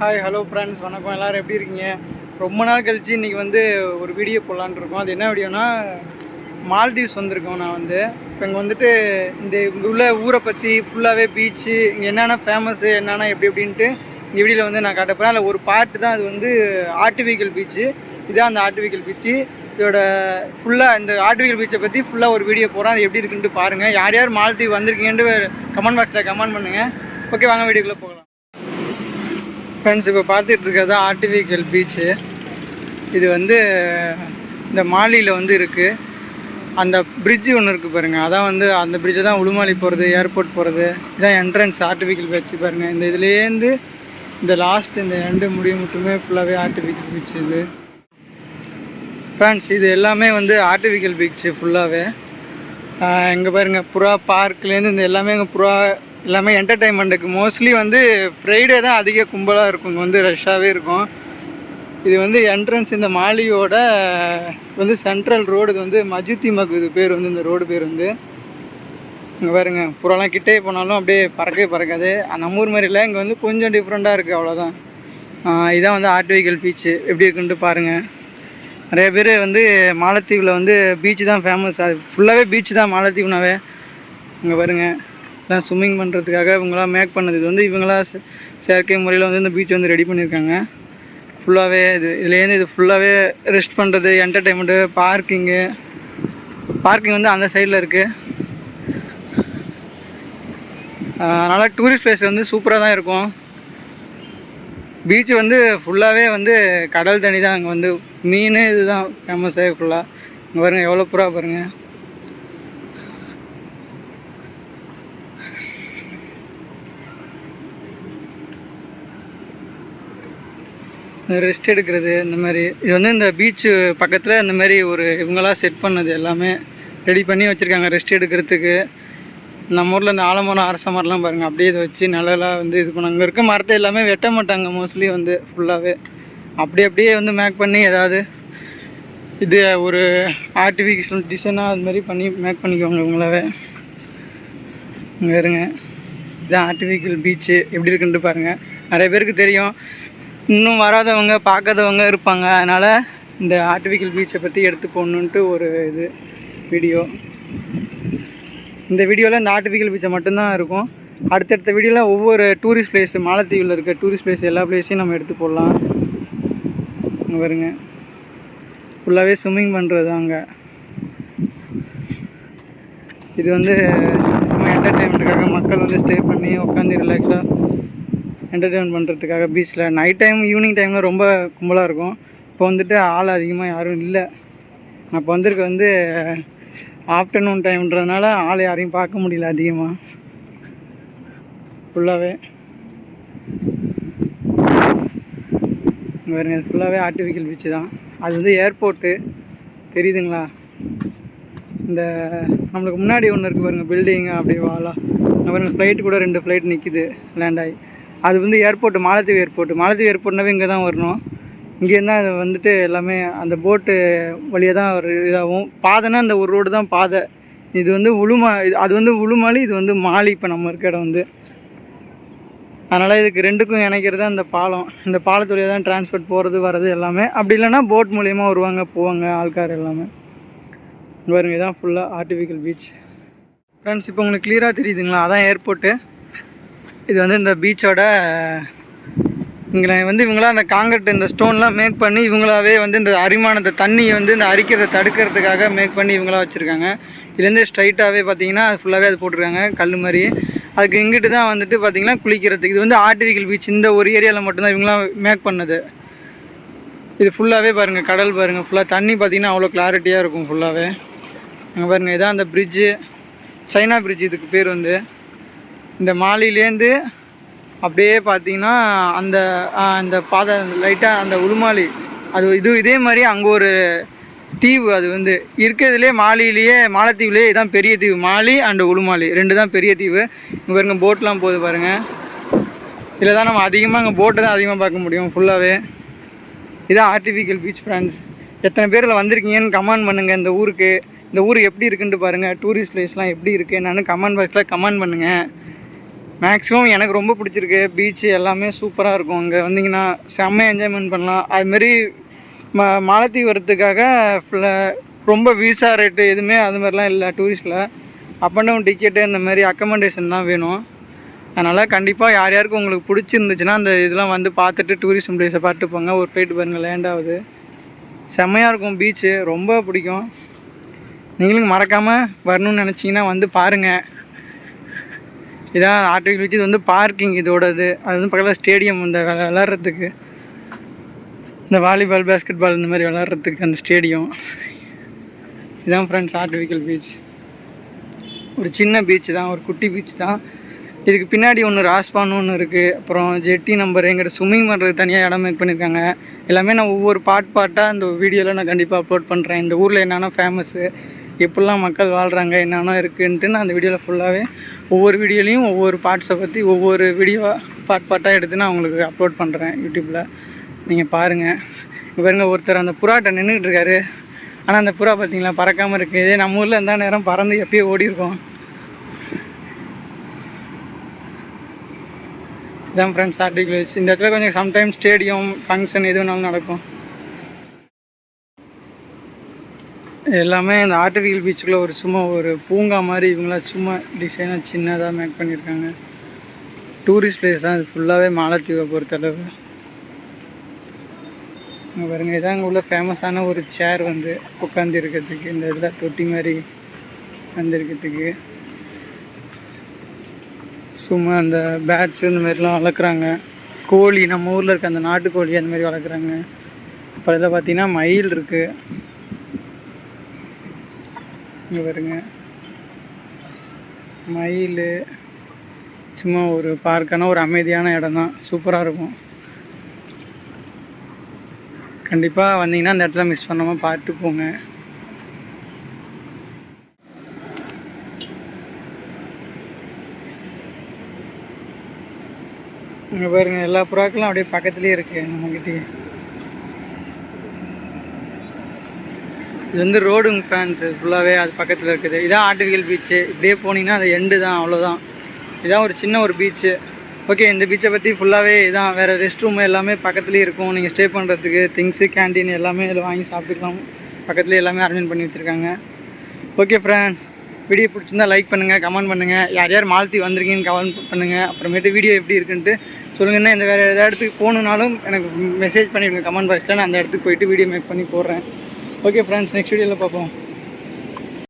Hi hello friends வணக்கம். எல்லோரும் எப்படி இருக்கீங்க? ரொம்ப நாள் கழித்து இன்றைக்கி வந்து ஒரு வீடியோ போடலான்னு இருக்கோம். அது என்ன வீடியோனா மால்டீவ்ஸ் வந்திருக்கோம் நான் வந்து. இப்போ இங்கே வந்துட்டு இந்த இங்கே உள்ள ஊரை பற்றி ஃபுல்லாகவே பீச்சு இங்கே என்னென்ன ஃபேமஸ்ஸு என்னென்ன எப்படி எப்படின்ட்டு இந்த வீடியோவில் வந்து நான் காட்ட போகிறேன் அதில் ஒரு பாட்டு தான் அது வந்து ஆர்டிஃபிக்கல் பீச்சு இதுதான் அந்த ஆர்டிஃபிக்கல் பீச்சு இதோட ஃபுல்லாக இந்த ஆர்டிஃபிக்கல் பீச்சை பற்றி ஃபுல்லாக ஒரு வீடியோ போகிறோம் அது எப்படி இருக்குன்ட்டு பாருங்கள் யார் யார் மாலத்தீவு வந்திருக்கீங்கன்ட்டு கமெண்ட் பாக்ஸில் கமெண்ட் பண்ணுங்கள் ஓகே வாங்க வீடியோக்குள்ளே போகலாம். ஃப்ரெண்ட்ஸ் இப்போ பார்த்துட்டு இருக்கிறது ஆர்டிஃபிக்கல் பீச்சு இது வந்து இந்த மாலியில் வந்து இருக்குது அந்த பிரிட்ஜு ஒன்று இருக்குது பாருங்கள் அதான் வந்து அந்த பிரிட்ஜை தான் உளுமாலி போகிறது ஏர்போர்ட் போகிறது இதான் என்ட்ரன்ஸ் ஆர்டிஃபிக்கல் பீச் பாருங்கள் இந்த இதுலேருந்து இந்த லாஸ்ட் இந்த எண்டு முடிய மட்டுமே ஃபுல்லாகவே ஆர்டிஃபிக்கல் பீச் இது. ஃப்ரெண்ட்ஸ் இது எல்லாமே வந்து ஆர்டிஃபிக்கல் பீச்சு ஃபுல்லாகவே இங்கே பாருங்கள் புறா பார்க்லேருந்து இந்த எல்லாமே இங்கே புறா எல்லாமே என்டர்டைன்மெண்ட்டுக்கு மோஸ்ட்லி வந்து ஃப்ரைடே தான் அதிக கும்பலாக இருக்கும். இங்கே வந்து ரஷ்ஷாகவே இருக்கும். இது வந்து என்ட்ரன்ஸ் இந்த மாலியோட வந்து சென்ட்ரல் ரோடு இது வந்து மஜுத்தி மக் இது பேர் வந்து இந்த ரோடு பேர் வந்து. இங்கே பாருங்க புறாலாம் கிட்டே போனாலும் அப்படியே பறக்கவே பறக்காது. நம்ம ஊர் மாதிரி இல்லை இங்கே வந்து கொஞ்சம் டிஃப்ரெண்ட்டாக இருக்குது அவ்வளோதான் இதான் வந்து ஆர்டிஃபிக்கல் பீச்சு எப்படி இருக்குன்ட்டு பாருங்கள் நிறைய பேர் வந்து மாலத்தீவில் வந்து பீச்சு தான் ஃபேமஸ் அது ஃபுல்லாகவே பீச்சு தான் மாலத்தீவுனாவே. இங்கே பாருங்கள் எல்லாம் ஸ்விம்மிங் பண்ணுறதுக்காக இவங்களாம் மேக் பண்ணது. இது வந்து இவங்களாம் செ- செயற்கை முறையில் வந்து இந்த பீச் வந்து ரெடி பண்ணியிருக்காங்க ஃபுல்லாகவே இது இதுலேருந்து இது ஃபுல்லாகவே ரெஸ்ட் பண்ணுறது என்டர்டெயின்மெண்ட்டு பார்க்கிங்கு பார்க்கிங் வந்து அந்த சைடில் இருக்குது அதனால் டூரிஸ்ட் பிளேஸ் வந்து சூப்பராக தான் இருக்கும். பீச் வந்து ஃபுல்லாகவே வந்து கடல் தண்ணி தான். அங்கே வந்து மீன் இதுதான் ஃபேமஸாக ஃபுல்லாக இங்கே பாருங்கள் எவ்வளோ புறா பாருங்கள் ரெஸ்ட் எடுக்கிறது இந்த மாதிரி. இது வந்து இந்த பீச்சு பக்கத்தில் இந்த மாதிரி ஒரு இவங்களாம் செட் பண்ணது எல்லாமே ரெடி பண்ணி வச்சுருக்காங்க ரெஸ்ட் எடுக்கிறதுக்கு. நம்ம ஊரில் இந்த ஆலமரம் அரச மரம்லாம் பாருங்கள் அப்படியே இதை வச்சு நிழலாக வந்து இது பண்ணாங்க. அங்கே இருக்க மரத்தை எல்லாமே வெட்ட மாட்டாங்க மோஸ்ட்லி வந்து ஃபுல்லாகவே அப்படி அப்படியே வந்து மேக் பண்ணி ஏதாவது இது ஒரு ஆர்டிஃபிஷியல் டிசைனாக அது மாதிரி பண்ணி மேக் பண்ணிக்குவாங்க இவங்களாவே. இங்கே இருங்க. இதான் ஆர்டிஃபிஷியல் பீச்சு எப்படி இருக்குன்ட்டு பாருங்கள் நிறைய பேருக்கு தெரியும். இன்னும் வராதவங்க பார்க்காதவங்க இருப்பாங்க. அதனால் இந்த ஆர்டிஃபிக்கல் பீச்சை பற்றி எடுத்து போடணுன்ட்டு ஒரு இது வீடியோ இந்த வீடியோவில் இந்த ஆர்டிஃபிக்கல் பீச்சை மட்டும்தான் இருக்கும். அடுத்தடுத்த வீடியோவில் ஒவ்வொரு டூரிஸ்ட் பிளேஸ் மாலத்தீவில் இருக்க டூரிஸ்ட் பிளேஸ் எல்லா பிளேஸையும் நம்ம எடுத்து போடலாம். இங்கே ஃபுல்லாகவே ஸ்விம்மிங் பண்ணுறது அங்கே. இது வந்து சும்மா என்டர்டெயின்மெண்ட்டுக்காக மக்கள் வந்து ஸ்டே பண்ணி உட்காந்து ரிலாக்ஸாக என்டர்டெயின் பண்ணுறதுக்காக பீச்சில் நைட் டைம் ஈவினிங் டைமில் ரொம்ப கும்பலாக இருக்கும். இப்போ வந்துட்டு ஆள் அதிகமாக யாரும் இல்லை. அப்போ வந்திருக்க வந்து ஆஃப்டர்நூன் டைம்ன்றதுனால ஆள் யாரையும் பார்க்க முடியல அதிகமாக ஃபுல்லாகவே வேறு ஃபுல்லாகவே ஆர்டிஃபிஷியல் பீச்சு தான். அது வந்து ஏர்போர்ட்டு தெரியுதுங்களா? இந்த நம்மளுக்கு முன்னாடி ஒன்று இருக்குது பாருங்கள் பில்டிங் அப்படியே வாலா. அங்கே ஃப்ளைட் கூட ரெண்டு ஃப்ளைட் நிற்கிது லேண்ட் ஆகி. அது வந்து ஏர்போர்ட் மாலத்தீவு ஏர்போர்ட் மாலத்தீவு ஏர்போர்ட்னாவே இங்கே தான் வரணும். இங்கேருந்து அது வந்துட்டு எல்லாமே அந்த போட்டு வழியாக தான் ஒரு இதாகும். பாதைன்னா அந்த ஒரு ரோடு தான் பாதை. இது வந்து உளுமா இது- அது வந்து உளுமாலி இது வந்து மாலி இப்போ நம்ம இருக்க இடம் வந்து. அதனால் இதுக்கு ரெண்டுக்கும் இணைக்கிறது அந்த பாலம். இந்த பாலத்து வழியாக தான் டிரான்ஸ்போர்ட் போகிறது வர்றது எல்லாமே. அப்படி இல்லைன்னா போட் மூலியமாக வருவாங்க போவாங்க ஆள்கார் எல்லாமே. பாருங்க இதான் ஃபுல்லாக ஆர்டிஃபிக்கல் பீச் ஃப்ரெண்ட்ஸ் இப்போ உங்களுக்கு கிளியராக தெரியுதுங்களா? அதான் ஏர்போர்ட்டு இது வந்து இந்த பீச்சோட இங்கே வந்து இவங்களாம் அந்த காங்கிரட் இந்த ஸ்டோன்லாம் மேக் பண்ணி இவங்களாவே வந்து இந்த அரிமானத்தை தண்ணியை வந்து இந்த அரிக்கிறதை தடுக்கிறதுக்காக மேக் பண்ணி இவங்களாம் வச்சுருக்காங்க. இதுலேருந்து ஸ்ட்ரைட்டாகவே பார்த்தீங்கன்னா அது ஃபுல்லாகவே அது போட்டிருக்காங்க கல் மாதிரி. அதுக்கு இங்கிட்டு தான் வந்துட்டு பார்த்தீங்கன்னா குளிக்கிறதுக்கு இது வந்து ஆர்டிஃபிக்கல் பீச் இந்த ஒரு ஏரியாவில் மட்டும்தான் இவங்களாம் மேக் பண்ணது. இது ஃபுல்லாகவே பாருங்கள் கடல் பாருங்கள் ஃபுல்லாக தண்ணி பார்த்தீங்கன்னா அவ்வளோ கிளாரிட்டியாக இருக்கும் ஃபுல்லாகவே அங்கே பாருங்கள் இதான் அந்த பிரிட்ஜு சைனா பிரிட்ஜ் இதுக்கு பேர் வந்து. இந்த மாலையிலேருந்து அப்படியே பார்த்தீங்கன்னா அந்த அந்த பாதை லைட்டாக அந்த உளுமாலி அது இது இதே மாதிரி அங்கே ஒரு தீவு அது வந்து. இருக்கிறதுலே மாலிலேயே மாலத்தீவுலேயே இதான் பெரிய தீவு. மாலி அண்டு உளுமாலி ரெண்டு தான் பெரிய தீவு. இங்கே பாருங்க போட்லாம் போகுது பாருங்கள் இதில் தான் நம்ம அதிகமாக அங்கே போட்டை தான் அதிகமாக பார்க்க முடியும் ஃபுல்லாகவே இதான் ஆர்டிஃபிக்கல் பீச் ஃப்ரெண்ட்ஸ் எத்தனை பேரில் வந்திருக்கீங்கன்னு கமெண்ட் பண்ணுங்கள் இந்த ஊருக்கு இந்த ஊர் எப்படி இருக்குன்ட்டு பாருங்கள் டூரிஸ்ட் பிளேஸ்லாம் எப்படி இருக்குது என்னென்னு கமெண்ட் பாக்ஸில் கமெண்ட் பண்ணுங்கள் மேக்ஸிமம் எனக்கு ரொம்ப பிடிச்சிருக்கு. பீச்சு எல்லாமே சூப்பராக இருக்கும். இங்கே வந்தீங்கன்னா செம்ம என்ஜாய்மெண்ட் பண்ணலாம். அதுமாரி ம மாலத்தீவு வரத்துக்காக ரொம்ப விசா ரேட்டு எதுவுமே அது மாதிரிலாம் இல்லை டூரிஸ்ட்டில் அப் அண்ட் டவுன் டிக்கெட்டு இந்த மாதிரி அக்கமெண்டேஷன் தான் வேணும். அதனால் கண்டிப்பாக யார் யாருக்கும் உங்களுக்கு பிடிச்சிருந்துச்சுன்னா அந்த இதெல்லாம் வந்து பார்த்துட்டு டூரிஸ்டம் பிளேஸை பார்த்துட்டு போங்க. ஒரு போயிட்டு பாருங்கள் லேண்ட் ஆகுது. செம்மையாக இருக்கும் பீச்சு ரொம்ப பிடிக்கும். நீங்களும் மறக்காமல் வரணும்னு நினச்சிங்கன்னா வந்து பாருங்கள் இதான் ஆர்டிஃபிஷியல் பீச் இது வந்து பார்க்கிங் இதோடது. அது வந்து பக்கத்தில் ஸ்டேடியம் இந்த விளாட்றதுக்கு இந்த வாலிபால் பேஸ்கெட் பால் இந்த மாதிரி விளாட்றதுக்கு அந்த ஸ்டேடியம் இதான் ஃப்ரெண்ட்ஸ் ஆர்டிஃபிஷியல் பீச் ஒரு சின்ன பீச் தான் ஒரு குட்டி பீச் தான். இதுக்கு பின்னாடி ஒன்று ராஸ்பான்னு ஒன்று இருக்குது அப்புறம் ஜெட்டி நம்பர் எங்கிட்ட ஸ்விம்மிங் பண்ணுறது தனியாக இடம் மேக் பண்ணியிருக்காங்க எல்லாமே நான் ஒவ்வொரு பாட் பாட்டாக இந்த வீடியோவில் நான் கண்டிப்பாக அப்லோட் பண்ணுறேன் இந்த ஊரில் என்னென்னா ஃபேமஸ்ஸு எப்படிலாம் மக்கள் வாழ்கிறாங்க என்னென்ன இருக்குன்ட்டு நான் அந்த வீடியோவில் ஃபுல்லாகவே ஒவ்வொரு வீடியோலையும் ஒவ்வொரு பார்ட்ஸை பற்றி ஒவ்வொரு வீடியோ பார்ட் பார்ட்டாக எடுத்து நான் உங்களுக்கு அப்லோட் பண்ணுறேன் யூடியூப்பில் நீங்கள் பாருங்கள் இப்போ பாருங்க ஒருத்தர் அந்த புறாட்டை நின்றுக்கிட்டு இருக்காரு. ஆனால் அந்த புறா பார்த்தீங்களா பறக்காமல் இருக்குது இதே நம்ம ஊரில் இருந்தால் நேரம் பறந்து எப்பயோ ஓடி இருக்கும். இதான் ஃப்ரெண்ட்ஸ் ஆர்டிகுலர்ஸ் இந்த இடத்துல கொஞ்சம் சம்டைம் ஸ்டேடியம் ஃபங்க்ஷன் எது வேணாலும் நடக்கும். எல்லாமே இந்த ஆர்டிஃபிகல் பீச்சுக்குள்ளே ஒரு சும்மா ஒரு பூங்கா மாதிரி இவங்களாம் சும்மா டிசைனாக சின்னதாக மேக் பண்ணியிருக்காங்க. டூரிஸ்ட் பிளேஸ் தான் இது ஃபுல்லாகவே மாலத்தீவை பொறுத்தளவு. இங்கே பாருங்க இதான் இங்கே உள்ள ஃபேமஸான ஒரு சேர் வந்து உட்காந்து இருக்கிறதுக்கு இந்த இதில் தொட்டி மாதிரி வந்திருக்கிறதுக்கு. சும்மா அந்த பேட்ஸ் இந்த மாதிரிலாம் வளர்க்குறாங்க. கோழி நம்ம ஊரில் இருக்க அந்த நாட்டுக்கோழி அந்த மாதிரி வளர்க்குறாங்க. அப்புறம் இதில் பார்த்தீங்கன்னா மயில் இருக்குது இங்கே பாருங்க. மயில். சும்மா ஒரு பார்க்கான ஒரு அமைதியான இடம் தான் சூப்பராக இருக்கும். கண்டிப்பாக வந்தீங்கன்னா அந்த இடத்துல மிஸ் பண்ணாமல் பார்த்து போங்க. இங்கே பாருங்க எல்லா புறாக்களும் அப்படியே பக்கத்துலேயே இருக்குது நம்மக்கிட்டே இது வந்து ரோடுங்க ஃப்ரான்ஸ் ஃபுல்லாகவே அது பக்கத்தில் இருக்குது. இதான் ஆர்டிஃபிஷியல் பீச்சு இப்படியே போனீங்கன்னா அது எண்டு தான் அவ்வளோதான் இதான் ஒரு சின்ன ஒரு பீச்சு ஓகே இந்த பீச்சை பற்றி ஃபுல்லாகவே இதான். வேறு ரெஸ்ட் ரூம் எல்லாமே பக்கத்துலேயே இருக்கும். நீங்கள் ஸ்டே பண்ணுறதுக்கு திங்ஸு கேண்டீன் எல்லாமே இதில் வாங்கி சாப்பிட்டுக்கலாம். பக்கத்துலேயே எல்லாமே அரேஞ்ச் பண்ணி வச்சுருக்காங்க. ஓகே ஃப்ரெண்ட்ஸ் வீடியோ பிடிச்சிருந்தா லைக் பண்ணுங்கள் கமெண்ட் பண்ணுங்கள் யார் யார் மாலத்தி வந்திருக்கீங்கன்னு கமெண்ட் பண்ணுங்கள் அப்புறமேட்டு வீடியோ எப்படி இருக்குன்ட்டு சொல்லுங்கன்னா இந்த வேறு எதாவது இடத்துக்கு போகணுன்னாலும் எனக்கு மெசேஜ் பண்ணிவிடுங்க கமெண்ட் பாக்ஸில் நான் அந்த இடத்துக்கு போயிட்டு வீடியோ மேக் பண்ணி போடுறேன். ஓகே ஃப்ரெண்ட்ஸ் நெக்ஸ்ட் வீடியோவில் பார்ப்போம்.